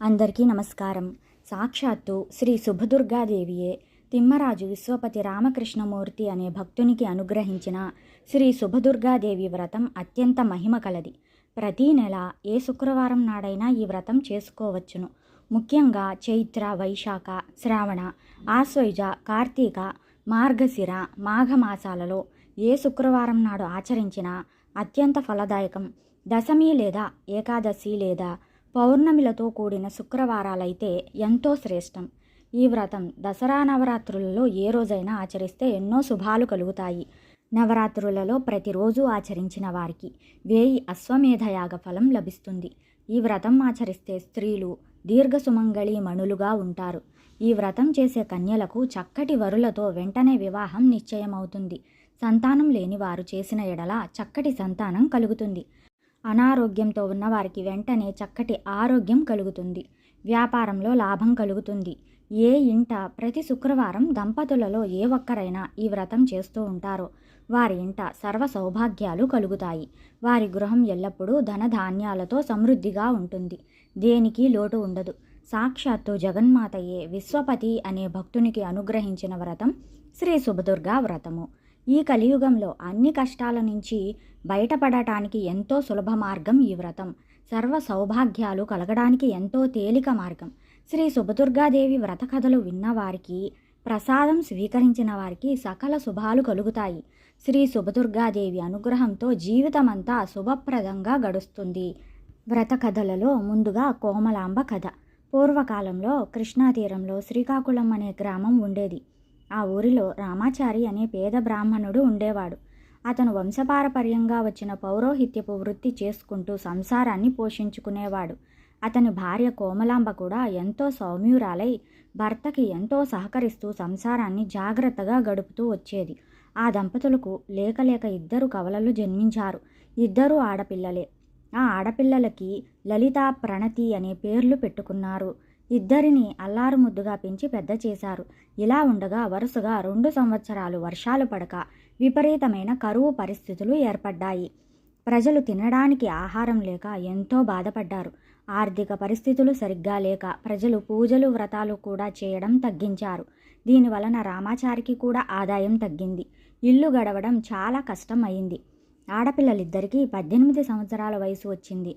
అందరికీ నమస్కారం. సాక్షాత్తు శ్రీ శుభదుర్గాదేవియే తిమ్మరాజు విశ్వపతి రామకృష్ణమూర్తి అనే భక్తునికి అనుగ్రహించిన శ్రీ శుభదుర్గాదేవి వ్రతం అత్యంత మహిమ కలది. ప్రతీ నెల ఏ శుక్రవారం నాడైనా ఈ వ్రతం చేసుకోవచ్చును. ముఖ్యంగా చైత్ర వైశాఖ శ్రావణ ఆశ్వయుజ కార్తీక మార్గశిర మాఘమాసాలలో ఏ శుక్రవారం నాడు ఆచరించినా అత్యంత ఫలదాయకం. దశమి లేదా ఏకాదశి లేదా పౌర్ణమిలతో కూడిన శుక్రవారాలైతే ఎంతో శ్రేష్టం. ఈ వ్రతం దసరా నవరాత్రులలో ఏ రోజైనా ఆచరిస్తే ఎన్నో శుభాలు కలుగుతాయి. నవరాత్రులలో ప్రతిరోజు ఆచరించిన వారికి వేయి అశ్వమేధయాగ ఫలం లభిస్తుంది. ఈ వ్రతం ఆచరిస్తే స్త్రీలు దీర్ఘ సుమంగళి మణులుగా ఉంటారు. ఈ వ్రతం చేసే కన్యలకు చక్కటి వరులతో వెంటనే వివాహం నిశ్చయమవుతుంది. సంతానం లేని వారు చేసిన ఎడల చక్కటి సంతానం కలుగుతుంది. అనారోగ్యంతో ఉన్నవారికి వెంటనే చక్కటి ఆరోగ్యం కలుగుతుంది. వ్యాపారంలో లాభం కలుగుతుంది. ఏ ఇంట ప్రతి శుక్రవారం దంపతులలో ఏ ఒక్కరైనా ఈ వ్రతం చేస్తూ ఉంటారో. వారి ఇంట సర్వ సౌభాగ్యాలు కలుగుతాయి. వారి గృహం ఎల్లప్పుడూ ధనధాన్యాలతో సమృద్ధిగా ఉంటుంది. దేనికి లోటు ఉండదు. సాక్షాత్తు జగన్మాతయే విశ్వపతి అనే భక్తునికి అనుగ్రహించిన వ్రతం శ్రీ శుభదుర్గా వ్రతము. ఈ కలియుగంలో అన్ని కష్టాల నుంచి బయటపడటానికి ఎంతో సులభ మార్గం ఈ వ్రతం. సర్వ సౌభాగ్యాలు కలగడానికి ఎంతో తేలిక మార్గం. శ్రీ సుభదుర్గాదేవి వ్రత కథలు విన్నవారికి ప్రసాదం స్వీకరించిన వారికి సకల శుభాలు కలుగుతాయి. శ్రీ శుభదుర్గాదేవి అనుగ్రహంతో జీవితమంతా శుభప్రదంగా గడుస్తుంది. వ్రత కథలలో ముందుగా కోమలాంబ కథ. పూర్వకాలంలో కృష్ణా తీరంలో శ్రీకాకుళం అనే గ్రామం ఉండేది. ఆ ఊరిలో రామాచారి అనే పేద బ్రాహ్మణుడు ఉండేవాడు. అతను వంశపారపర్యంగా వచ్చిన పౌరోహిత్యపు వృత్తి చేసుకుంటూ సంసారాన్ని పోషించుకునేవాడు. అతని భార్య కోమలాంబ కూడా ఎంతో సౌమ్యురాలై భర్తకి ఎంతో సహకరిస్తూ సంసారాన్ని జాగ్రత్తగా గడుపుతూ వచ్చేది. ఆ దంపతులకు లేక లేక ఇద్దరు కవలలు జన్మించారు. ఇద్దరు ఆడపిల్లలే. ఆ ఆడపిల్లలకి లలిత ప్రణతి అనే పేర్లు పెట్టుకున్నారు. ఇద్దరిని అల్లారు ముద్దుగా పెంచి పెద్ద చేశారు. ఇలా ఉండగా వరుసగా రెండు సంవత్సరాలు వర్షాలు పడక విపరీతమైన కరువు పరిస్థితులు ఏర్పడ్డాయి. ప్రజలు తినడానికి ఆహారం లేక ఎంతో బాధపడ్డారు. ఆర్థిక పరిస్థితులు సరిగ్గా లేక ప్రజలు పూజలు వ్రతాలు కూడా చేయడం తగ్గించారు. దీని వలన రామాచారికి కూడా ఆదాయం తగ్గింది. ఇల్లు గడవడం చాలా కష్టం అయింది. ఆడపిల్లలిద్దరికీ పద్దెనిమిది సంవత్సరాల వయసు వచ్చింది.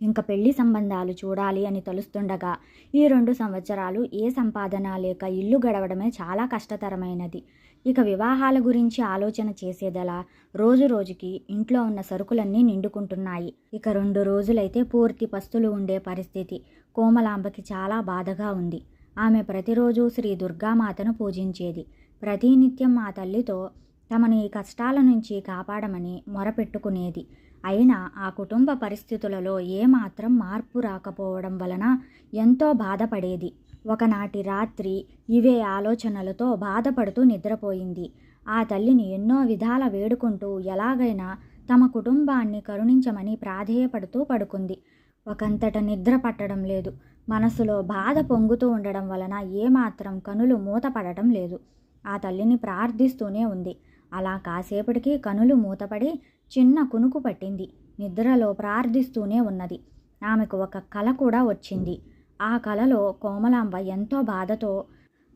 ఇంకా పెళ్ళి సంబంధాలు చూడాలి అని తలుస్తుండగా ఈ రెండు సంవత్సరాలు ఏ సంపాదన లేక ఇల్లు గడవడమే చాలా కష్టతరమైనది. ఇక వివాహాల గురించి ఆలోచన చేసేదలా రోజు రోజుకి ఇంట్లో ఉన్న సరుకులన్నీ నిండుకుంటున్నాయి. ఇక రెండు రోజులైతే పూర్తి పస్తులు ఉండే పరిస్థితి. కోమలాంబకి చాలా బాధగా ఉంది. ఆమె ప్రతిరోజు శ్రీ దుర్గామాతను పూజించేది. ప్రతినిత్యం ఆ తల్లితో తమను ఈ కష్టాల నుంచి కాపాడమని మొరపెట్టుకునేది. అయినా ఆ కుటుంబ పరిస్థితులలో ఏమాత్రం మార్పు రాకపోవడం వలన ఎంతో బాధపడేది. ఒకనాటి రాత్రి ఇవే ఆలోచనలతో బాధపడుతూ నిద్రపోయింది. ఆ తల్లిని ఎన్నో విధాల వేడుకుంటూ ఎలాగైనా తమ కుటుంబాన్ని కరుణించమని ప్రాధేయపడుతూ పడుకుంది. ఒకంతట నిద్ర పట్టడం లేదు. మనసులో బాధ పొంగుతూ ఉండడం వలన ఏమాత్రం కనులు మూతపడటం లేదు. ఆ తల్లిని ప్రార్థిస్తూనే ఉంది. అలా కాసేపటికి కనులు మూతపడి చిన్న కునుకు పట్టింది. నిద్రలో ప్రార్థిస్తూనే ఉన్నది. ఆమెకు ఒక కల కూడా వచ్చింది. ఆ కలలో కోమలాంబ ఎంతో బాధతో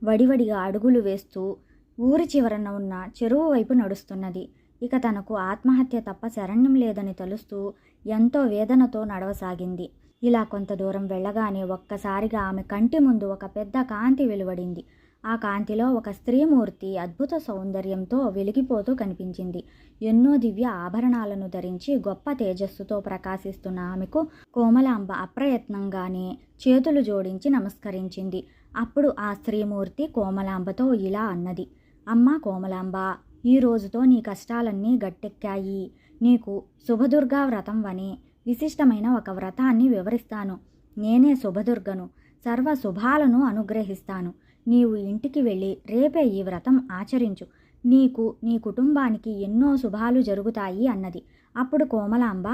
వడివడిగా అడుగులు వేస్తూ ఊరి చివరన ఉన్న చెరువు వైపు నడుస్తున్నది. ఇక తనకు ఆత్మహత్య తప్ప శరణ్యం లేదని తలుస్తూ ఎంతో వేదనతో నడవసాగింది. ఇలా కొంత దూరం వెళ్ళగానే ఒక్కసారిగా ఆమె కంటి ముందు ఒక పెద్ద కాంతి వెలువడింది. ఆ కాంతిలో ఒక స్త్రీమూర్తి అద్భుత సౌందర్యంతో వెలిగిపోతూ కనిపించింది. ఎన్నో దివ్య ఆభరణాలను ధరించి గొప్ప తేజస్సుతో ప్రకాశిస్తున్న ఆమెకు కోమలాంబ అప్రయత్నంగానే చేతులు జోడించి నమస్కరించింది. అప్పుడు ఆ స్త్రీమూర్తి కోమలాంబతో ఇలా అన్నది అమ్మా కోమలాంబ ఈ రోజుతో నీ కష్టాలన్నీ గట్టెక్కాయి. నీకు శుభదుర్గా వ్రతం వని విశిష్టమైన ఒక వ్రతాన్ని వివరిస్తాను. నేనే శుభదుర్గను సర్వ శుభాలను అనుగ్రహిస్తాను. నీవు ఇంటికి వెళ్ళి రేపే ఈ వ్రతం ఆచరించు. నీకు నీ కుటుంబానికి ఎన్నో శుభాలు జరుగుతాయి అన్నది. అప్పుడు కోమలాంబ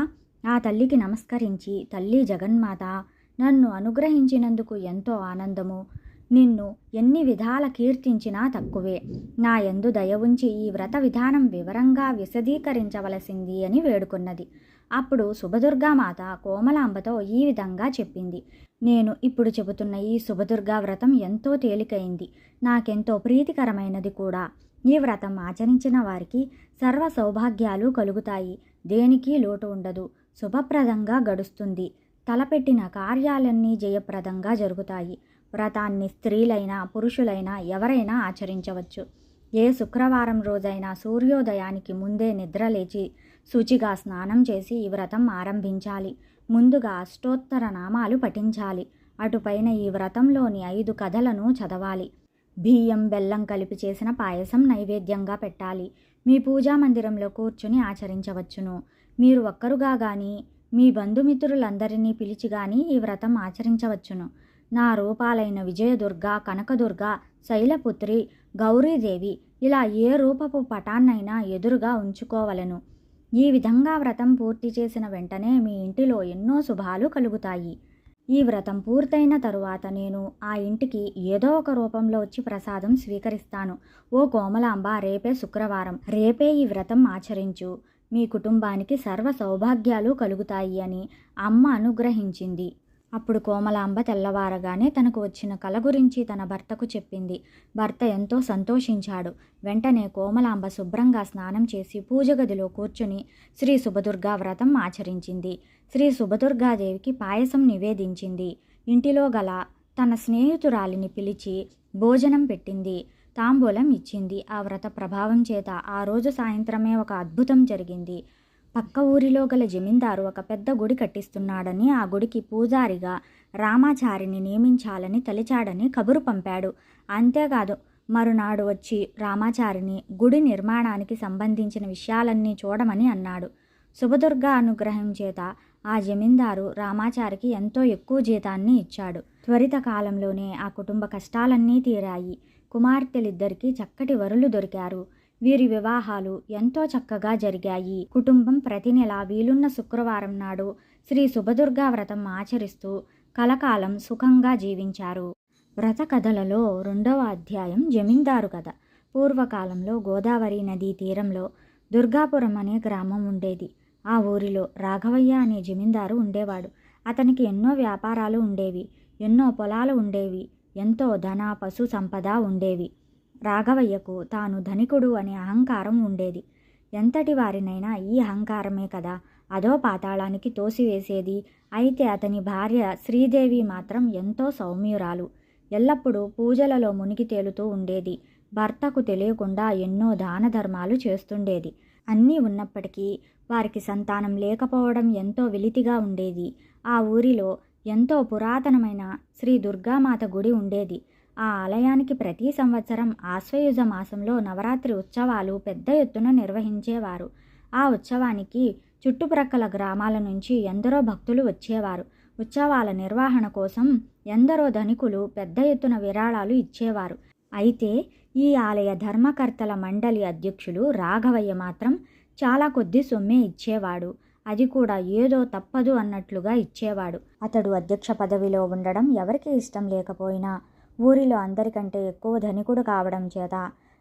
ఆ తల్లికి నమస్కరించి తల్లి జగన్మాత నన్ను అనుగ్రహించినందుకు ఎంతో ఆనందము. నిన్ను ఎన్ని విధాల కీర్తించినా తక్కువే. నా యందు దయ ఉంచి ఈ వ్రత విధానం వివరంగా విశదీకరించవలసింది అని వేడుకున్నది. అప్పుడు శుభదుర్గామాత కోమలాంబతో ఈ విధంగా చెప్పింది. నేను ఇప్పుడు చెబుతున్న ఈ శుభదుర్గా వ్రతం ఎంతో తేలికైంది. నాకెంతో ప్రీతికరమైనది కూడా. ఈ వ్రతం ఆచరించిన వారికి సర్వ సౌభాగ్యాలు కలుగుతాయి. దేనికి లోటు ఉండదు. శుభప్రదంగా గడుస్తుంది. తలపెట్టిన కార్యాలన్నీ జయప్రదంగా జరుగుతాయి. వ్రతాన్ని స్త్రీలైనా పురుషులైనా ఎవరైనా ఆచరించవచ్చు. ఏ శుక్రవారం రోజైనా సూర్యోదయానికి ముందే నిద్రలేచి శుచిగా స్నానం చేసి ఈ వ్రతం ఆరంభించాలి. ముందుగా అష్టోత్తర నామాలు పఠించాలి. అటుపైన ఈ వ్రతంలోని ఐదు కథలను చదవాలి. బియ్యం బెల్లం కలిపి చేసిన పాయసం నైవేద్యంగా పెట్టాలి. మీ పూజా మందిరంలో కూర్చుని ఆచరించవచ్చును. మీరు ఒక్కరుగా కానీ మీ బంధుమిత్రులందరినీ పిలిచి కానీ ఈ వ్రతం ఆచరించవచ్చును. నా రూపాలైన విజయదుర్గ కనకదుర్గ శైలపుత్రి గౌరీదేవి ఇలా ఏ రూపపు పటాన్నైనా ఎదురుగా ఉంచుకోవలను. ఈ విధంగా వ్రతం పూర్తి చేసిన వెంటనే మీ ఇంటిలో ఎన్నో శుభాలు కలుగుతాయి. ఈ వ్రతం పూర్తయిన తరువాత నేను ఆ ఇంటికి ఏదో ఒక రూపంలో వచ్చి ప్రసాదం స్వీకరిస్తాను. ఓ కోమలాంబ రేపే శుక్రవారం. రేపే ఈ వ్రతం ఆచరించు. మీ కుటుంబానికి సర్వ సౌభాగ్యాలు కలుగుతాయి అని అమ్మ అనుగ్రహించింది. అప్పుడు కోమలాంబ తెల్లవారగానే తనకు వచ్చిన కల గురించి తన భర్తకు చెప్పింది. భర్త ఎంతో సంతోషించాడు. వెంటనే కోమలాంబ శుభ్రంగా స్నానం చేసి పూజ గదిలో కూర్చుని శ్రీ సుభదుర్గా వ్రతం ఆచరించింది. శ్రీ సుభదుర్గాదేవికి పాయసం నివేదించింది. ఇంటిలో గల తన స్నేహితురాలిని పిలిచి భోజనం పెట్టింది. తాంబూలం ఇచ్చింది. ఆ వ్రత ప్రభావం చేత ఆ రోజు సాయంత్రమే ఒక అద్భుతం జరిగింది. పక్క ఊరిలో గల జమీందారు ఒక పెద్ద గుడి కట్టిస్తున్నాడని ఆ గుడికి పూజారిగా రామాచారిని నియమించాలని తలిచాడని కబురు పంపాడు. అంతేకాదు మరునాడు వచ్చి రామాచారిని గుడి నిర్మాణానికి సంబంధించిన విషయాలన్నీ చూడమని అన్నాడు. శుభదుర్గ అనుగ్రహం చేత ఆ జమీందారు రామాచారికి ఎంతో ఎక్కువ జీతాన్ని ఇచ్చాడు. త్వరిత కాలంలోనే ఆ కుటుంబ కష్టాలన్నీ తీరాయి. కుమార్తెలిద్దరికీ చక్కటి వరులు దొరికారు. వీరి వివాహాలు ఎంతో చక్కగా జరిగాయి. కుటుంబం ప్రతి నెల వీలున్న శుక్రవారం నాడు శ్రీ సుభదుర్గా వ్రతం ఆచరిస్తూ కలకాలం సుఖంగా జీవించారు. వ్రత కథలలో రెండవ అధ్యాయం జమీందారు కథ. పూర్వకాలంలో గోదావరి నదీ తీరంలో దుర్గాపురం అనే గ్రామం ఉండేది. ఆ ఊరిలో రాఘవయ్య అనే జమీందారు ఉండేవాడు. అతనికి ఎన్నో వ్యాపారాలు ఉండేవి ఎన్నో పొలాలు ఉండేవి ఎంతో ధన పశు సంపద ఉండేవి. రాఘవయ్యకు తాను ధనికుడు అనే అహంకారం ఉండేది. ఎంతటి వారినైనా ఈ అహంకారమే కదా అదో పాతాళానికి తోసివేసేది. అయితే అతని భార్య శ్రీదేవి మాత్రం ఎంతో సౌమ్యురాలు. ఎల్లప్పుడూ పూజలలో మునిగి తేలుతూ ఉండేది. భర్తకు తెలియకుండా ఎన్నో దాన ధర్మాలు చేస్తుండేది. అన్నీ ఉన్నప్పటికీ వారికి సంతానం లేకపోవడం ఎంతో వెలితిగా ఉండేది. ఆ ఊరిలో ఎంతో పురాతనమైన శ్రీ దుర్గామాత గుడి ఉండేది. ఆ ఆలయానికి ప్రతి సంవత్సరం ఆశ్వయుజ మాసంలో నవరాత్రి ఉత్సవాలు పెద్ద ఎత్తున నిర్వహించేవారు. ఆ ఉత్సవానికి చుట్టుప్రక్కల గ్రామాల నుంచి ఎందరో భక్తులు వచ్చేవారు. ఉత్సవాల నిర్వహణ కోసం ఎందరో ధనికులు పెద్ద ఎత్తున విరాళాలు ఇచ్చేవారు. అయితే ఈ ఆలయ ధర్మకర్తల మండలి అధ్యక్షులు రాఘవయ్య మాత్రం చాలా కొద్ది సొమ్మే ఇచ్చేవాడు. అది కూడా ఏదో తప్పదు అన్నట్లుగా ఇచ్చేవాడు. అతడు అధ్యక్ష పదవిలో ఉండడం ఎవరికి ఇష్టం లేకపోయినా ఊరిలో అందరికంటే ఎక్కువ ధనికుడు కావడం చేత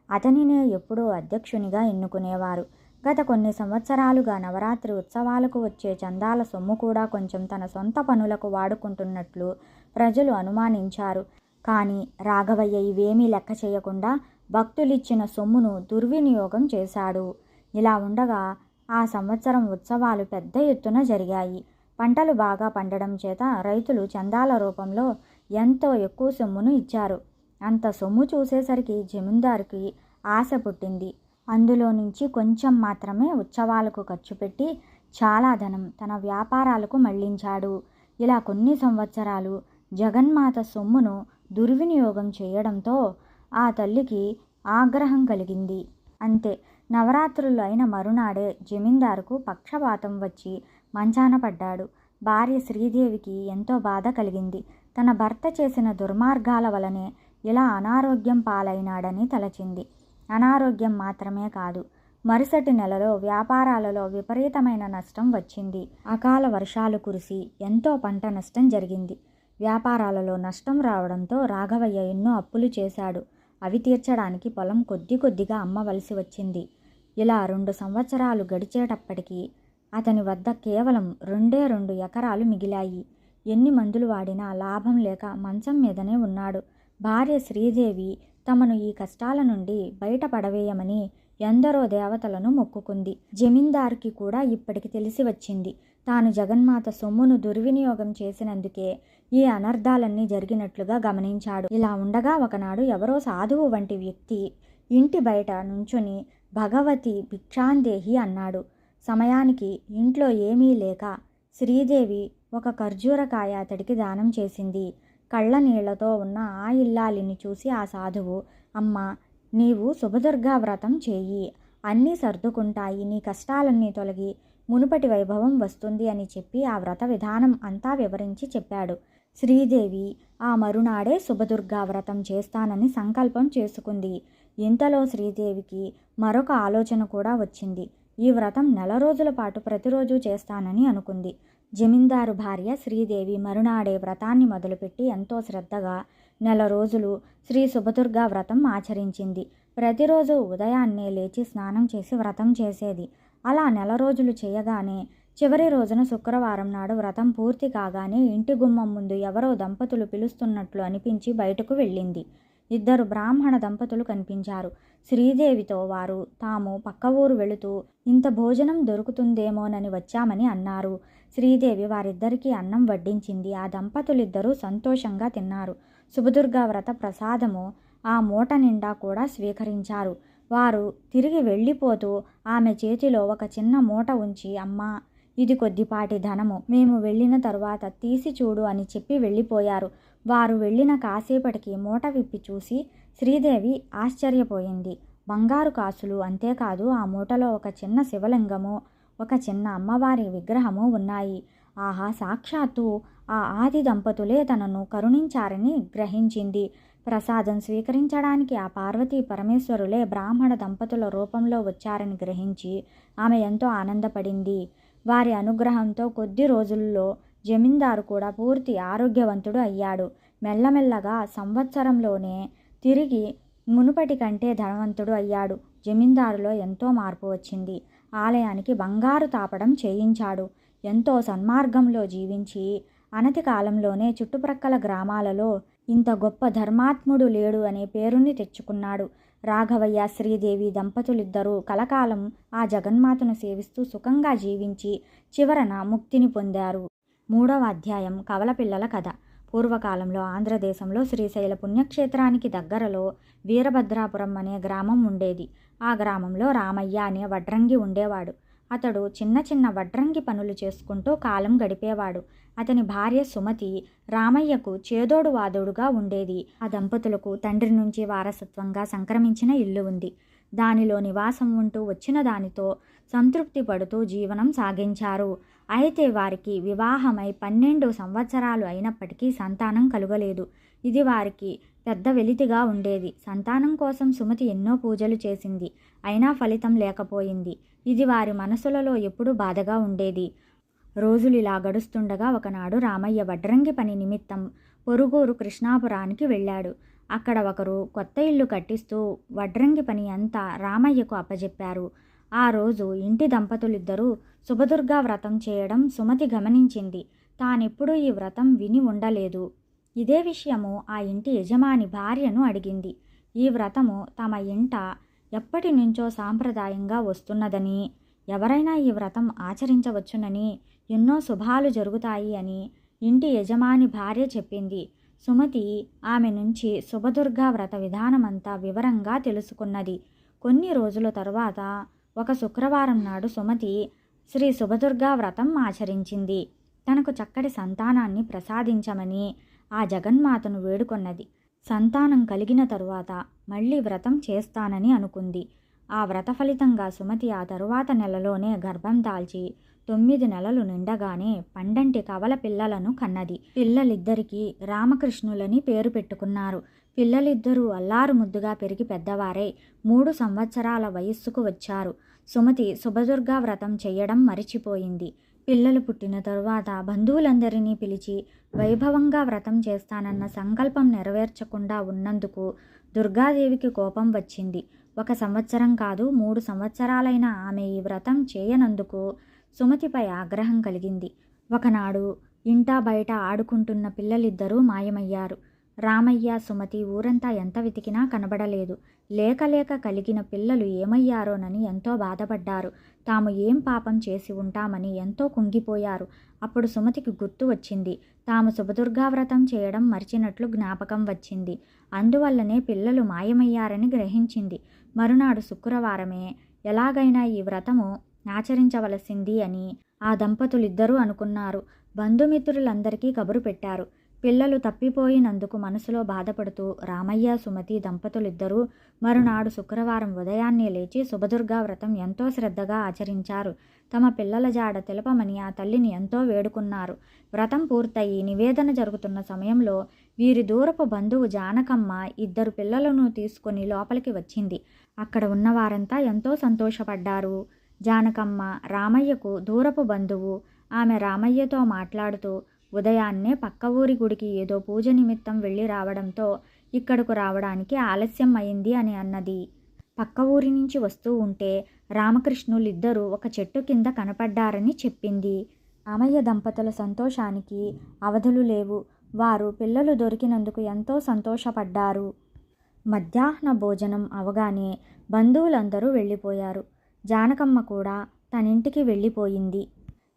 అతనినే ఎప్పుడూ అధ్యక్షునిగా ఎన్నుకునేవారు. గత కొన్ని సంవత్సరాలుగా నవరాత్రి ఉత్సవాలకు వచ్చే చందాల సొమ్ము కూడా కొంచెం తన సొంత పనులకు వాడుకుంటున్నట్లు ప్రజలు అనుమానించారు. కానీ రాఘవయ్య ఇవేమీ లెక్క చేయకుండా భక్తులిచ్చిన సొమ్మును దుర్వినియోగం చేశాడు. ఇలా ఉండగా ఆ సంవత్సరం ఉత్సవాలు పెద్ద ఎత్తున జరిగాయి. పంటలు బాగా పండడం చేత రైతులు చందాల రూపంలో ఎంతో ఎక్కువ సొమ్మును ఇచ్చారు. అంత సొమ్ము చూసేసరికి జమీందారుకి ఆశ పుట్టింది. అందులో నుంచి కొంచెం మాత్రమే ఉత్సవాలకు ఖర్చు పెట్టి చాలా ధనం తన వ్యాపారాలకు మళ్ళించాడు. ఇలా కొన్ని సంవత్సరాలు జగన్మాత సొమ్మును దుర్వినియోగం చేయడంతో ఆ తల్లికి ఆగ్రహం కలిగింది. అంతే నవరాత్రులు అయిన మరునాడే జమీందారుకు పక్షపాతం వచ్చి మంచాన పడ్డాడు. భార్య శ్రీదేవికి ఎంతో బాధ కలిగింది. తన భర్త చేసిన దుర్మార్గాల వలనే ఇలా అనారోగ్యం పాలైనాడని తలచింది. అనారోగ్యం మాత్రమే కాదు మరుసటి నెలలో వ్యాపారాలలో విపరీతమైన నష్టం వచ్చింది. అకాల వర్షాలు కురిసి ఎంతో పంట నష్టం జరిగింది. వ్యాపారాలలో నష్టం రావడంతో రాఘవయ్య ఎన్నో అప్పులు చేశాడు. అవి తీర్చడానికి పొలం కొద్ది కొద్దిగా అమ్మవలసి వచ్చింది. ఇలా రెండు సంవత్సరాలు గడిచేటప్పటికీ అతని వద్ద కేవలం రెండే రెండు ఎకరాలు మిగిలాయి. ఎన్ని మందులు వాడినా లాభం లేక మంచం మీదనే ఉన్నాడు. భార్య శ్రీదేవి తమను ఈ కష్టాల నుండి బయటపడవేయమని ఎందరో దేవతలను మొక్కుకుంది. జమీందార్కి కూడా ఇప్పటికి తెలిసి వచ్చింది. తాను జగన్మాత సొమ్మును దుర్వినియోగం చేసినందుకే ఈ అనర్థాలన్నీ జరిగినట్లుగా గమనించాడు. ఇలా ఉండగా ఒకనాడు ఎవరో సాధువు వంటి వ్యక్తి ఇంటి బయట నుంచుని భగవతి భిక్షాందేహి అన్నాడు. సమయానికి ఇంట్లో ఏమీ లేక శ్రీదేవి ఒక ఖర్జూరకాయ అతడికి దానం చేసింది. కళ్ళ నీళ్ళతో ఉన్న ఆ ఇల్లాలిని చూసి ఆ సాధువు అమ్మ నీవు శుభదుర్గా వ్రతం చేయి. అన్నీ సర్దుకుంటాయి నీ కష్టాలన్నీ తొలగి మునుపటి వైభవం వస్తుంది అని చెప్పి ఆ వ్రత విధానం అంతా వివరించి చెప్పాడు. శ్రీదేవి ఆ మరునాడే శుభదుర్గా వ్రతం చేస్తానని సంకల్పం చేసుకుంది. ఇంతలో శ్రీదేవికి మరొక ఆలోచన కూడా వచ్చింది. ఈ వ్రతం నెల రోజుల పాటు ప్రతిరోజు చేస్తానని అనుకుంది. జమీందారు భార్య శ్రీదేవి మరునాడే వ్రతాన్ని మొదలుపెట్టి ఎంతో శ్రద్ధగా నెల రోజులు శ్రీ శుభదుర్గా వ్రతం ఆచరించింది. ప్రతిరోజు ఉదయాన్నే లేచి స్నానం చేసి వ్రతం చేసేది. అలా నెల రోజులు చేయగానే చివరి రోజున శుక్రవారం నాడు వ్రతం పూర్తి కాగానే ఇంటి గుమ్మం ముందు ఎవరో దంపతులు పిలుస్తున్నట్లు అనిపించి బయటకు వెళ్ళింది. ఇద్దరు బ్రాహ్మణ దంపతులు కనిపించారు. శ్రీదేవితో వారు తాము పక్క ఊరు వెళుతూ ఇంత భోజనం దొరుకుతుందేమోనని వచ్చామని అన్నారు. శ్రీదేవి వారిద్దరికీ అన్నం వడ్డించింది. ఆ దంపతులిద్దరూ సంతోషంగా తిన్నారు. సుభదుర్గా వ్రత ప్రసాదము ఆ మూట నిండా కూడా స్వీకరించారు. వారు తిరిగి వెళ్ళిపోతూ ఆమె చేతిలో ఒక చిన్న మూట ఉంచి అమ్మా ఇది కొద్దిపాటి ధనము. మేము వెళ్ళిన తరువాత తీసి చూడు అని చెప్పి వెళ్ళిపోయారు. వారు వెళ్ళిన కాసేపటికి మూట విప్పి చూసి శ్రీదేవి ఆశ్చర్యపోయింది. బంగారు కాసులు అంతేకాదు. ఆ మూటలో ఒక చిన్న శివలింగము ఒక చిన్న అమ్మవారి విగ్రహము ఉన్నాయి. ఆహా సాక్షాత్తు ఆ ఆది దంపతులే తనను కరుణించారని గ్రహించింది. ప్రసాదం స్వీకరించడానికి ఆ పార్వతీ పరమేశ్వరులే బ్రాహ్మణ దంపతుల రూపంలో వచ్చారని గ్రహించి ఆమె ఎంతో ఆనందపడింది. వారి అనుగ్రహంతో కొద్ది రోజుల్లో జమీందారు కూడా పూర్తి ఆరోగ్యవంతుడు అయ్యాడు. మెల్లమెల్లగా సంవత్సరంలోనే తిరిగి మునుపటి కంటే ధనవంతుడు అయ్యాడు. జమీందారులో ఎంతో మార్పు వచ్చింది. ఆలయానికి బంగారు తాపడం చేయించాడు. ఎంతో సన్మార్గంలో జీవించి అనతి కాలంలోనే చుట్టుప్రక్కల గ్రామాలలో ఇంత గొప్ప ధర్మాత్ముడు లేడు అనే పేరుని తెచ్చుకున్నాడు. రాఘవయ్య శ్రీదేవి దంపతులిద్దరూ కలకాలం ఆ జగన్మాతను సేవిస్తూ సుఖంగా జీవించి చివరన ముక్తిని పొందారు. మూడవ అధ్యాయం కవలపిల్లల కథ. పూర్వకాలంలో ఆంధ్రదేశంలో శ్రీశైల పుణ్యక్షేత్రానికి దగ్గరలో వీరభద్రాపురం అనే గ్రామం ఉండేది. ఆ గ్రామంలో రామయ్య అనే వడ్రంగి ఉండేవాడు. అతడు చిన్న చిన్న వడ్రంగి పనులు చేసుకుంటూ కాలం గడిపేవాడు. అతని భార్య సుమతి రామయ్యకు చేదోడు వాదోడుగా ఉండేది. ఆ దంపతులకు తండ్రి నుంచి వారసత్వంగా సంక్రమించిన ఇల్లు ఉంది. దానిలో నివాసం ఉంటూ వచ్చిన దానితో సంతృప్తి పడుతూ జీవనం సాగించారు. అయితే వారికి వివాహమై పన్నెండు సంవత్సరాలు అయినప్పటికీ సంతానం కలుగలేదు. ఇది వారికి పెద్ద వెలితిగా ఉండేది. సంతానం కోసం సుమతి ఎన్నో పూజలు చేసింది. అయినా ఫలితం లేకపోయింది. ఇది వారి మనసులలో ఎప్పుడూ బాధగా ఉండేది. రోజులు ఇలా గడుస్తుండగా ఒకనాడు రామయ్య వడ్రంగి పని నిమిత్తం పొరుగురు కృష్ణాపురానికి వెళ్ళాడు. అక్కడ ఒకరు కొత్త ఇల్లు కట్టిస్తూ వడ్రంగి పని అంతా రామయ్యకు అప్పజెప్పారు. ఆ రోజు ఇంటి దంపతులిద్దరూ శుభదుర్గా వ్రతం చేయడం సుమతి గమనించింది. తానెప్పుడూ ఈ వ్రతం విని ఉండలేదు. ఇదే విషయము ఆ ఇంటి యజమాని భార్యను అడిగింది. ఈ వ్రతము తమ ఇంట ఎప్పటి నుంచో సాంప్రదాయంగా వస్తున్నదని ఎవరైనా ఈ వ్రతం ఆచరించవచ్చునని ఎన్నో శుభాలు జరుగుతాయి అని ఇంటి యజమాని భార్య చెప్పింది. సుమతి ఆమె నుంచి శుభదుర్గా వ్రత విధానమంతా వివరంగా తెలుసుకున్నది. కొన్ని రోజుల తరువాత ఒక శుక్రవారం నాడు సుమతి శ్రీ శుభదుర్గా వ్రతం ఆచరించింది. తనకు చక్కటి సంతానాన్ని ప్రసాదించమని ఆ జగన్మాతను వేడుకొన్నది. సంతానం కలిగిన తరువాత మళ్ళీ వ్రతం చేస్తానని అనుకుంది. ఆ వ్రత ఫలితంగా సుమతి ఆ తరువాత నెలలోనే గర్భం దాల్చి తొమ్మిది నెలలు నిండగానే పండంటి కవల పిల్లలను కన్నది. పిల్లలిద్దరికీ రామకృష్ణులని పేరు పెట్టుకున్నారు. పిల్లలిద్దరూ అల్లారు ముద్దుగా పెరిగి పెద్దవారై మూడు సంవత్సరాల వయస్సుకు వచ్చారు. సుమతి శుభదుర్గా వ్రతం చేయడం మరిచిపోయింది. పిల్లలు పుట్టిన తరువాత బంధువులందరినీ పిలిచి వైభవంగా వ్రతం చేస్తానన్న సంకల్పం నెరవేర్చకుండా ఉన్నందుకు దుర్గాదేవికి కోపం వచ్చింది. ఒక సంవత్సరం కాదు మూడు సంవత్సరాలైన ఆమె ఈ వ్రతం చేయనందుకు సుమతిపై ఆగ్రహం కలిగింది. ఒకనాడు ఇంటా బయట ఆడుకుంటున్న పిల్లలిద్దరూ మాయమయ్యారు. రామయ్య సుమతి ఊరంతా ఎంత వెతికినా కనబడలేదు. లేక లేక కలిగిన పిల్లలు ఏమయ్యారోనని ఎంతో బాధపడ్డారు. తాము ఏం పాపం చేసి ఉంటామని ఎంతో కుంగిపోయారు. అప్పుడు సుమతికి గుర్తు వచ్చింది. తాము శుభదుర్గావ్రతం చేయడం మర్చినట్లు జ్ఞాపకం వచ్చింది. అందువల్లనే పిల్లలు మాయమయ్యారని గ్రహించింది. మరునాడు శుక్రవారమే ఎలాగైనా ఈ వ్రతము ఆచరించవలసింది అని ఆ దంపతులిద్దరూ అనుకున్నారు. బంధుమిత్రులందరికీ కబురు పెట్టారు. పిల్లలు తప్పిపోయినందుకు మనసులో బాధపడుతూ రామయ్య సుమతి దంపతులిద్దరూ మరునాడు శుక్రవారం ఉదయాన్నే లేచి శుభదుర్గా వ్రతం ఎంతో శ్రద్ధగా ఆచరించారు. తమ పిల్లల జాడ తెలపమని ఆ తల్లిని ఎంతో వేడుకున్నారు. వ్రతం పూర్తయి నివేదన జరుగుతున్న సమయంలో వీరి దూరపు బంధువు జానకమ్మ ఇద్దరు పిల్లలను తీసుకొని లోపలికి వచ్చింది. అక్కడ ఉన్నవారంతా ఎంతో సంతోషపడ్డారు. జానకమ్మ రామయ్యకు దూరపు బంధువు. ఆమె రామయ్యతో మాట్లాడుతూ ఉదయాన్నే పక్క ఊరి గుడికి ఏదో పూజ నిమిత్తం వెళ్ళి రావడంతో ఇక్కడకు రావడానికి ఆలస్యం అయింది అని అన్నది. పక్క ఊరి నుంచి వస్తూ ఉంటే రామకృష్ణులిద్దరూ ఒక చెట్టు కింద కనపడ్డారని చెప్పింది. రామయ్య దంపతుల సంతోషానికి అవధులు లేవు. వారు పిల్లలు దొరికినందుకు ఎంతో సంతోషపడ్డారు. మధ్యాహ్న భోజనం అవగానే బంధువులందరూ వెళ్ళిపోయారు. జానకమ్మ కూడా తనింటికి వెళ్ళిపోయింది.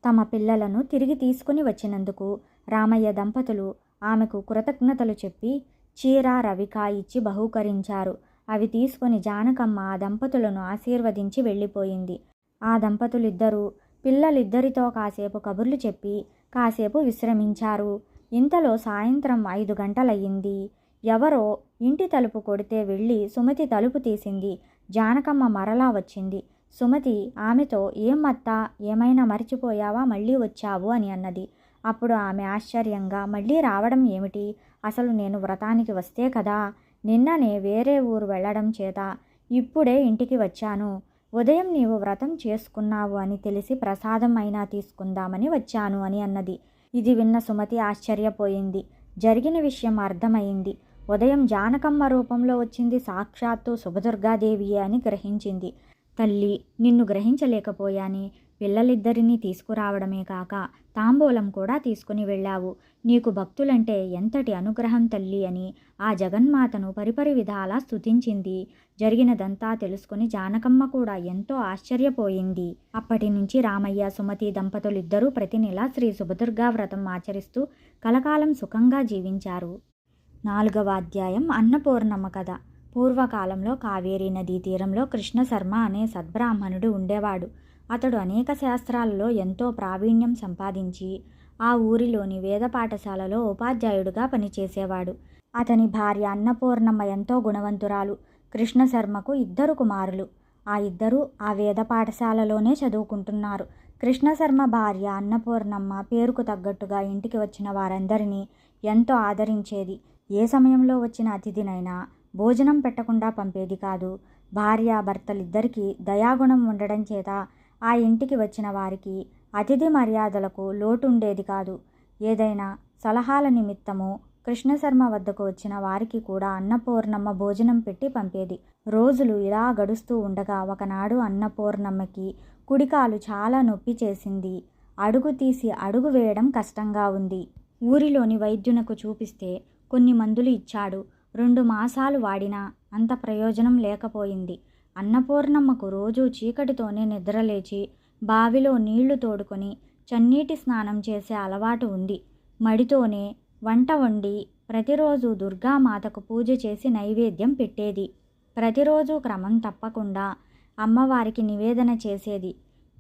తమ పిల్లలను తిరిగి తీసుకుని వచ్చినందుకు రామయ్య దంపతులు ఆమెకు కృతజ్ఞతలు చెప్పి చీర రవిక ఇచ్చి బహూకరించారు. అవి తీసుకొని జానకమ్మ ఆ దంపతులను ఆశీర్వదించి వెళ్ళిపోయింది. ఆ దంపతులిద్దరూ పిల్లలిద్దరితో కాసేపు కబుర్లు చెప్పి కాసేపు విశ్రమించారు. ఇంతలో సాయంత్రం ఐదు గంటలయ్యింది. ఎవరో ఇంటి తలుపు కొడితే వెళ్ళి సుమతి తలుపు తీసింది. జానకమ్మ మరలా వచ్చింది. సుమతి ఆమెతో ఏం అత్తా ఏమైనా మర్చిపోయావా? మళ్ళీ వచ్చావు అని అన్నది. అప్పుడు ఆమె ఆశ్చర్యంగా మళ్ళీ రావడం ఏమిటి? అసలు నేను వ్రతానికి వస్తే కదా? నిన్ననే వేరే ఊరు వెళ్ళడం చేత. ఇప్పుడే ఇంటికి వచ్చాను. ఉదయం నీవు వ్రతం చేసుకున్నావు అని తెలిసి ప్రసాదం అయినా తీసుకుందామని వచ్చాను అని అన్నది. ఇది విన్న సుమతి ఆశ్చర్యపోయింది. జరిగిన విషయం అర్థమైంది. ఉదయం జానకమ్మ రూపంలో వచ్చింది సాక్షాత్తు శుభదుర్గాదేవియే అని గ్రహించింది. తల్లి నిన్ను గ్రహించలేకపోయాని. పిల్లలిద్దరినీ తీసుకురావడమే కాక తాంబూలం కూడా తీసుకుని వెళ్ళావు. నీకు భక్తులంటే ఎంతటి అనుగ్రహం తల్లి అని ఆ జగన్మాతను పరిపరి విధాలా స్తుతించింది. జరిగినదంతా తెలుసుకుని జానకమ్మ కూడా ఎంతో ఆశ్చర్యపోయింది. అప్పటి నుంచి రామయ్య సుమతి దంపతులిద్దరూ ప్రతి నెల శ్రీ సుభదుర్గా వ్రతం ఆచరిస్తూ కలకాలం సుఖంగా జీవించారు. నాలుగవ అధ్యాయం అన్నపూర్ణమ్మ కథ. పూర్వకాలంలో కావేరీ నదీ తీరంలో కృష్ణశర్మ అనే సద్బ్రాహ్మణుడు ఉండేవాడు. అతడు అనేక శాస్త్రాలలో ఎంతో ప్రావీణ్యం సంపాదించి ఆ ఊరిలోని వేద పాఠశాలలో ఉపాధ్యాయుడుగా పనిచేసేవాడు. అతని భార్య అన్నపూర్ణమ్మ ఎంతో గుణవంతురాలు. కృష్ణశర్మకు ఇద్దరు కుమారులు. ఆ ఇద్దరూ ఆ వేద పాఠశాలలోనే చదువుకుంటున్నారు. కృష్ణశర్మ భార్య అన్నపూర్ణమ్మ పేరుకు తగ్గట్టుగా ఇంటికి వచ్చిన వారందరినీ ఎంతో ఆదరించేది. ఏ సమయంలో వచ్చిన అతిథినైనా భోజనం పెట్టకుండా పంపేది కాదు. భార్య భర్తలిద్దరికీ దయాగుణం ఉండడం చేత ఆ ఇంటికి వచ్చిన వారికి అతిథి మర్యాదలకు లోటు ఉండేది కాదు. ఏదైనా సలహాల నిమిత్తము కృష్ణశర్మ వద్దకు వచ్చిన వారికి కూడా అన్నపూర్ణమ్మ భోజనం పెట్టి పంపేది. రోజులు ఇలా గడుస్తూ ఉండగా ఒకనాడు అన్నపూర్ణమ్మకి కుడికాలు చాలా నొప్పి చేసింది. అడుగు తీసి అడుగు వేయడం కష్టంగా ఉంది. ఊరిలోని వైద్యునకు చూపిస్తే కొన్ని మందులు ఇచ్చాడు. రెండు మాసాలు వాడినా అంత ప్రయోజనం లేకపోయింది. అన్నపూర్ణమ్మకు రోజు చీకటితోనే నిద్రలేచి బావిలో నీళ్ళు తోడుకొని చన్నీటి స్నానం చేసే అలవాటు ఉంది. మడితోనే వంట వండి ప్రతిరోజు దుర్గామాతకు పూజ చేసి నైవేద్యం పెట్టేది. ప్రతిరోజు క్రమం తప్పకుండా అమ్మవారికి నివేదన చేసేది.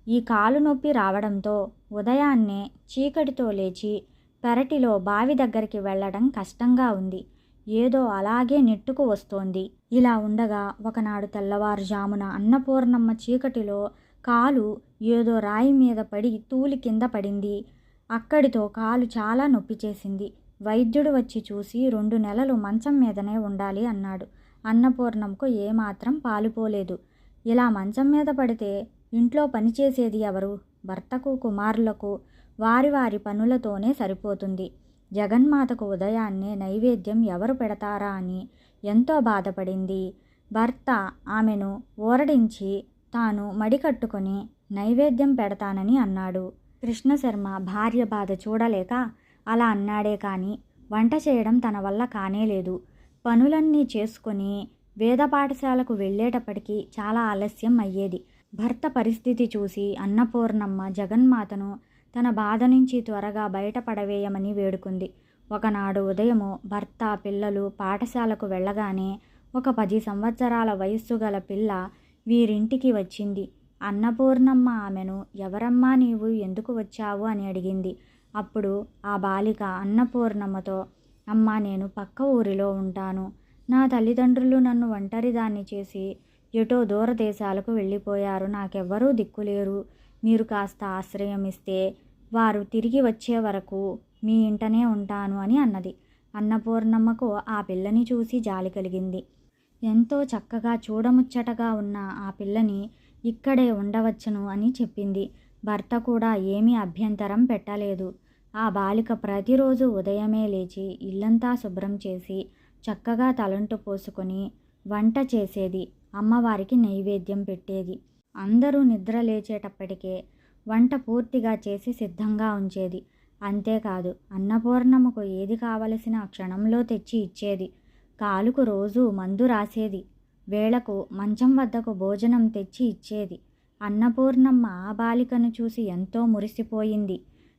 ఈ కాలు నొప్పి రావడంతో ఉదయాన్నే చీకటితో లేచి పెరటిలో బావి దగ్గరికి వెళ్ళడం కష్టంగా ఉంది. ఏదో అలాగే నెట్టుకు వస్తోంది. ఇలా ఉండగా ఒకనాడు తెల్లవారుజామున అన్నపూర్ణమ్మ చీకటిలో కాలు ఏదో రాయి మీద పడి తూలి కింద పడింది. అక్కడితో కాలు చాలా నొప్పి చేసింది. వైద్యుడు వచ్చి చూసి రెండు నెలలు మంచం మీదనే ఉండాలి అన్నాడు. అన్నపూర్ణంకు ఏమాత్రం పాలుపోలేదు ఇలా మంచం మీద పడితే ఇంట్లో పనిచేసేది ఎవరు? భర్తకు కుమారులకు వారి వారి పనులతోనే సరిపోతుంది. జగన్మాతకు ఉదయాన్నే నైవేద్యం ఎవరు పెడతారా అని ఎంతో బాధపడింది. భర్త ఆమెను ఊరడించి తాను మడి కట్టుకొని నైవేద్యం పెడతానని అన్నాడు. కృష్ణశర్మ భార్య బాధ చూడలేక అలా అన్నాడే కానీ వంట చేయడం తన వల్ల కానేలేదు పనులన్నీ చేసుకొని వేద పాఠశాలకు వెళ్ళేటప్పటికీ చాలా ఆలస్యం అయ్యేది. భర్త పరిస్థితి చూసి అన్నపూర్ణమ్మ జగన్మాతను తన బాధ నుంచి త్వరగా బయటపడవేయమని వేడుకుంది. ఒకనాడు ఉదయము భర్త పిల్లలు పాఠశాలకు వెళ్ళగానే ఒక పది సంవత్సరాల వయస్సు గల పిల్ల వీరింటికి వచ్చింది. అన్నపూర్ణమ్మ ఆమెను ఎవరమ్మా నీవు? ఎందుకు వచ్చావు? అని అడిగింది. అప్పుడు ఆ బాలిక అన్నపూర్ణమ్మతో అమ్మా నేను పక్క ఊరిలో ఉంటాను. నా తల్లిదండ్రులు నన్ను ఒంటరిదాన్ని చేసి ఎటో దూరదేశాలకు వెళ్ళిపోయారు. నాకెవ్వరూ దిక్కులేరు. మీరు కాస్త ఆశ్రయం ఇస్తే వారు తిరిగి వచ్చే వరకు మీ ఇంటనే ఉంటాను అని అన్నది. అన్నపూర్ణమ్మకు ఆ పిల్లని చూసి జాలి కలిగింది. ఎంతో చక్కగా చూడముచ్చటగా ఉన్న ఆ పిల్లని ఇక్కడే ఉండవచ్చును అని చెప్పింది. భర్త కూడా ఏమీ అభ్యంతరం పెట్టలేదు. ఆ బాలిక ప్రతిరోజు ఉదయమే లేచి ఇల్లంతా శుభ్రం చేసి చక్కగా తలంటు పోసుకొని వంట చేసేది. అమ్మవారికి నైవేద్యం పెట్టేది. అందరూ నిద్ర లేచేటప్పటికే వంట పూర్తిగా చేసి సిద్ధంగా ఉంచేది. అంతేకాదు అన్నపూర్ణమ్మకు ఏది కావలసిన క్షణంలో తెచ్చి ఇచ్చేది. కాలుకు రోజు మందు రాసేది. వేళకు మంచం వద్దకు భోజనం తెచ్చి ఇచ్చేది. అన్నపూర్ణమ్మ ఆ బాలికను చూసి ఎంతో మురిసిపోయింది.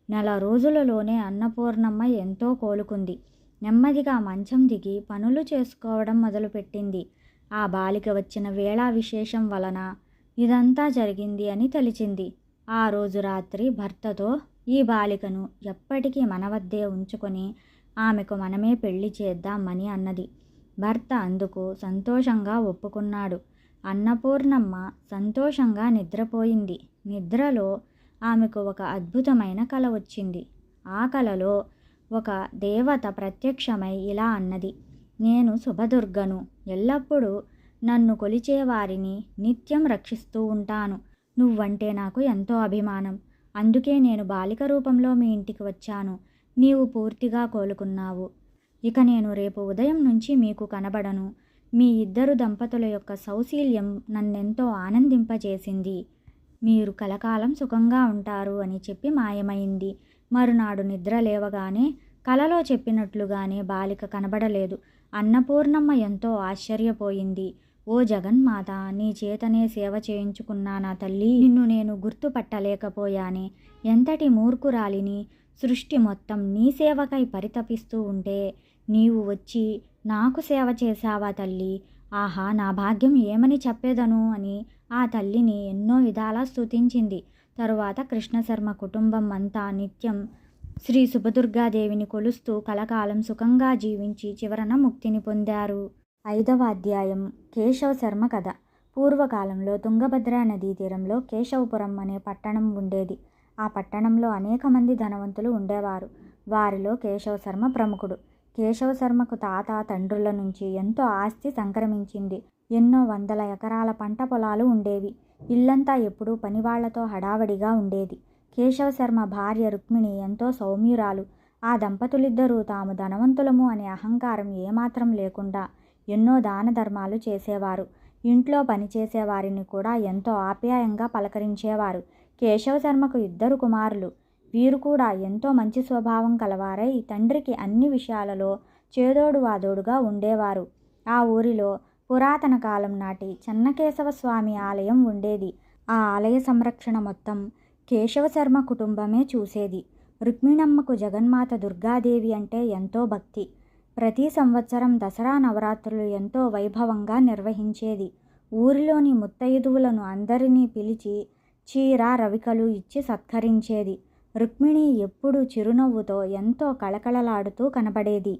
నెల రోజులలోనే అన్నపూర్ణమ్మ ఎంతో కోలుకుంది. నెమ్మదిగా మంచం దిగి పనులు చేసుకోవడం మొదలుపెట్టింది. ఆ బాలిక వచ్చిన వేళా విశేషం వలన ఇదంతా జరిగింది అని తెలిసింది ఆ రోజు రాత్రి భర్తతో ఈ బాలికను ఎప్పటికీ మన వద్దే ఉంచుకొని ఆమెకు మనమే పెళ్ళి చేద్దామని అన్నది. భర్త అందుకు సంతోషంగా ఒప్పుకున్నాడు. అన్నపూర్ణమ్మ సంతోషంగా నిద్రపోయింది. నిద్రలో ఆమెకు ఒక అద్భుతమైన కల వచ్చింది. ఆ కలలో ఒక దేవత ప్రత్యక్షమై ఇలా అన్నది. నేను శుభదుర్గను. ఎల్లప్పుడూ నన్ను కొలిచేవారిని నిత్యం రక్షిస్తూ ఉంటాను. నువ్వంటే నాకు ఎంతో అభిమానం. అందుకే నేను బాలిక రూపంలో మీ ఇంటికి వచ్చాను. నీవు పూర్తిగా కోలుకున్నావు. ఇక నేను రేపు ఉదయం నుంచి మీకు కనబడను. మీ ఇద్దరు దంపతుల యొక్క సౌశీల్యం నన్నెంతో ఆనందింపజేసింది. మీరు కలకాలం సుఖంగా ఉంటారు అని చెప్పి మాయమైంది. మరునాడు నిద్ర లేవగానే కలలో చెప్పినట్లుగానే బాలిక కనబడలేదు. అన్నపూర్ణమ్మ ఎంతో ఆశ్చర్యపోయింది. ఓ జగన్మాత నీ చేతనే సేవ చేయించుకున్నా నా తల్లి. నిన్ను నేను గుర్తుపట్టలేకపోయానే. ఎంతటి మూర్ఖురాలిని. సృష్టి మొత్తం నీ సేవకై పరితపిస్తూ ఉంటే నీవు వచ్చి నాకు సేవ చేశావా తల్లి? ఆహా నా భాగ్యం ఏమని చెప్పేదను అని ఆ తల్లిని ఎన్నో విధాలా స్తుతించింది. తరువాత కృష్ణశర్మ కుటుంబం అంతా నిత్యం శ్రీ సుభదుర్గాదేవిని కొలుస్తూ కలకాలం సుఖంగా జీవించి చివరన ముక్తిని పొందారు. ఐదవ అధ్యాయం కేశవ శర్మ కథ. పూర్వకాలంలో తుంగభద్రా నదీ తీరంలో కేశవపురం అనే పట్టణం ఉండేది. ఆ పట్టణంలో అనేక మంది ధనవంతులు ఉండేవారు. వారిలో కేశవ శర్మ ప్రముఖుడు. కేశవ శర్మకు తాత తండ్రుల నుంచి ఎంతో ఆస్తి సంక్రమించింది. ఎన్నో వందల ఎకరాల పంట పొలాలు ఉండేవి. ఇల్లంతా ఎప్పుడూ పనివాళ్ళతో హడావడిగా ఉండేది. కేశవ శర్మ భార్య రుక్మిణి ఎంతో సౌమ్యురాలు. ఆ దంపతులిద్దరూ తాము ధనవంతులము అనే అహంకారం ఏమాత్రం లేకుండా ఎన్నో దాన ధర్మాలు చేసేవారు. ఇంట్లో పనిచేసేవారిని కూడా ఎంతో ఆప్యాయంగా పలకరించేవారు. కేశవ శర్మకు ఇద్దరు కుమారులు. వీరు కూడా ఎంతో మంచి స్వభావం కలవారై తండ్రికి అన్ని విషయాలలో చేదోడు వాదోడుగా ఉండేవారు. ఆ ఊరిలో పురాతన కాలం నాటి చెన్నకేశవ స్వామి ఆలయం ఉండేది. ఆ ఆలయ సంరక్షణ మొత్తం కేశవశర్మ కుటుంబమే చూసేది. రుక్మిణమ్మకు జగన్మాత దుర్గాదేవి అంటే ఎంతో భక్తి. ప్రతి సంవత్సరం దసరా నవరాత్రులు ఎంతో వైభవంగా నిర్వహించేది. ఊరిలోని ముత్తైదువులను అందరినీ పిలిచి చీర రవికలు ఇచ్చి సత్కరించేది. రుక్మిణి ఎప్పుడూ చిరునవ్వుతో ఎంతో కళకళలాడుతూ కనబడేది.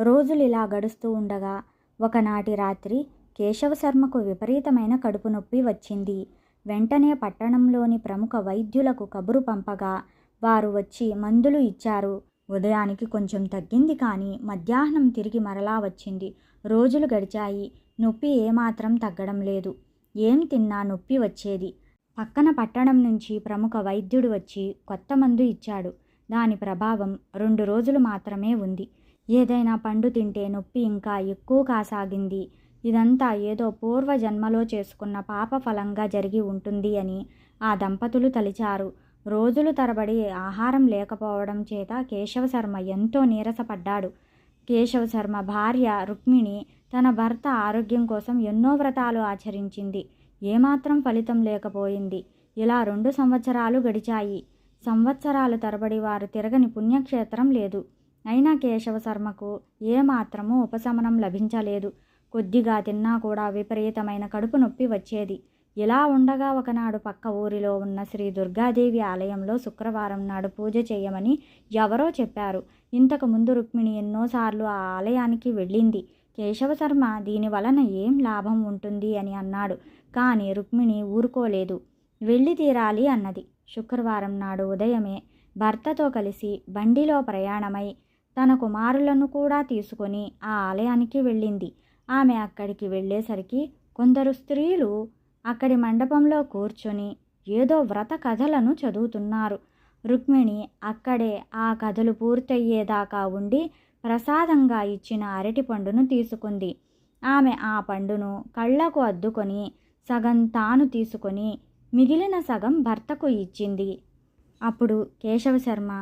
రోజులు ఇలా గడుస్తూ ఉండగా ఒకనాటి రాత్రి కేశవ శర్మకు విపరీతమైన కడుపు నొప్పి వచ్చింది. వెంటనే పట్టణంలోని ప్రముఖ వైద్యులకు కబురు పంపగా వారు వచ్చి మందులు ఇచ్చారు. ఉదయానికి కొంచెం తగ్గింది కానీ మధ్యాహ్నం తిరిగి మరలా వచ్చింది. రోజులు గడిచాయి. నొప్పి ఏమాత్రం తగ్గడం లేదు. ఏం తిన్నా నొప్పి వచ్చేది. పక్కన పట్టణం నుంచి ప్రముఖ వైద్యుడు వచ్చి కొత్త మందు ఇచ్చాడు. దాని ప్రభావం రెండు రోజులు మాత్రమే ఉంది. ఏదైనా పండు తింటే నొప్పి ఇంకా ఎక్కువ కాసాగింది. ఇదంతా ఏదో పూర్వ జన్మలో చేసుకున్న పాప ఫలంగా జరిగి ఉంటుంది అని ఆ దంపతులు తలిచారు. రోజులు తరబడి ఆహారం లేకపోవడం చేత కేశవ శర్మ ఎంతో నీరసపడ్డాడు. కేశవ శర్మ భార్య రుక్మిణి తన భర్త ఆరోగ్యం కోసం ఎన్నో వ్రతాలు ఆచరించింది. ఏమాత్రం ఫలితం లేకపోయింది. ఇలా రెండు సంవత్సరాలు గడిచాయి. సంవత్సరాలు తరబడి వారు తిరగని పుణ్యక్షేత్రం లేదు. అయినా కేశవ శర్మకు ఏమాత్రమూ ఉపశమనం లభించలేదు. కొద్దిగా తిన్నా కూడా విపరీతమైన కడుపు నొప్పి వచ్చేది. ఇలా ఉండగా ఒకనాడు పక్క ఊరిలో ఉన్న శ్రీ దుర్గాదేవి ఆలయంలో శుక్రవారం నాడు పూజ చేయమని ఎవరో చెప్పారు. ఇంతకు ముందు రుక్మిణి ఎన్నోసార్లు ఆ ఆలయానికి వెళ్ళింది. కేశవ శర్మ దీని వలన ఏం లాభం ఉంటుంది అని అన్నాడు. కానీ రుక్మిణి ఊరుకోలేదు. వెళ్ళి తీరాలి అన్నది. శుక్రవారం నాడు ఉదయమే భర్తతో కలిసి బండిలో ప్రయాణమై తన కుమారులను కూడా తీసుకొని ఆ ఆలయానికి వెళ్ళింది. ఆమె అక్కడికి వెళ్ళేసరికి కొందరు స్త్రీలు అక్కడి మండపంలో కూర్చొని ఏదో వ్రత కథలను చదువుతున్నారు. రుక్మిణి అక్కడే ఆ కథలు పూర్తయ్యేదాకా ఉండి ప్రసాదంగా ఇచ్చిన అరటి పండును తీసుకుంది. ఆమె ఆ పండును కళ్ళకు అద్దుకొని సగం తాను తీసుకొని మిగిలిన సగం భర్తకు ఇచ్చింది. అప్పుడు కేశవ శర్మ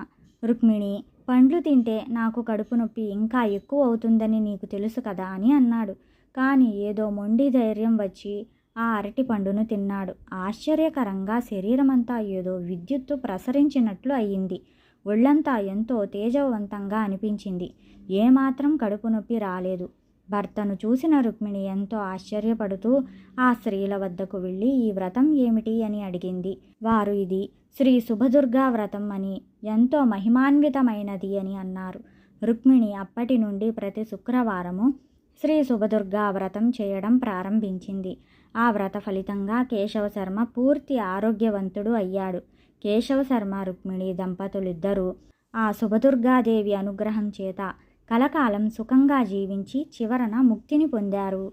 రుక్మిణి పండ్లు తింటే నాకు కడుపు నొప్పి ఇంకా ఎక్కువ అవుతుందని నీకు తెలుసు కదా అని అన్నాడు. కానీ ఏదో మొండి ధైర్యం వచ్చి ఆ అరటి పండును తిన్నాడు. ఆశ్చర్యకరంగా శరీరమంతా ఏదో విద్యుత్తు ప్రసరించినట్లు అయ్యింది ఒళ్ళంతా ఎంతో తేజవంతంగా అనిపించింది. ఏమాత్రం కడుపు నొప్పి రాలేదు. భర్తను చూసిన రుక్మిణి ఎంతో ఆశ్చర్యపడుతూ ఆ స్త్రీల వద్దకు వెళ్ళి ఈ వ్రతం ఏమిటి? అని అడిగింది. వారు ఇది శ్రీ శుభదుర్గా వ్రతం అని ఎంతో మహిమాన్వితమైనది అని అన్నారు. రుక్మిణి అప్పటి నుండి ప్రతి శుక్రవారము శ్రీ శుభదుర్గా వ్రతం చేయడం ప్రారంభించింది. ఆ వ్రత ఫలితంగా కేశవ శర్మ పూర్తి ఆరోగ్యవంతుడు అయ్యాడు. కేశవ శర్మ రుక్మిణి దంపతులిద్దరూ ఆ శుభదుర్గాదేవి అనుగ్రహం చేత కలకాలం సుఖంగా జీవించి చివరన ముక్తిని పొందారు.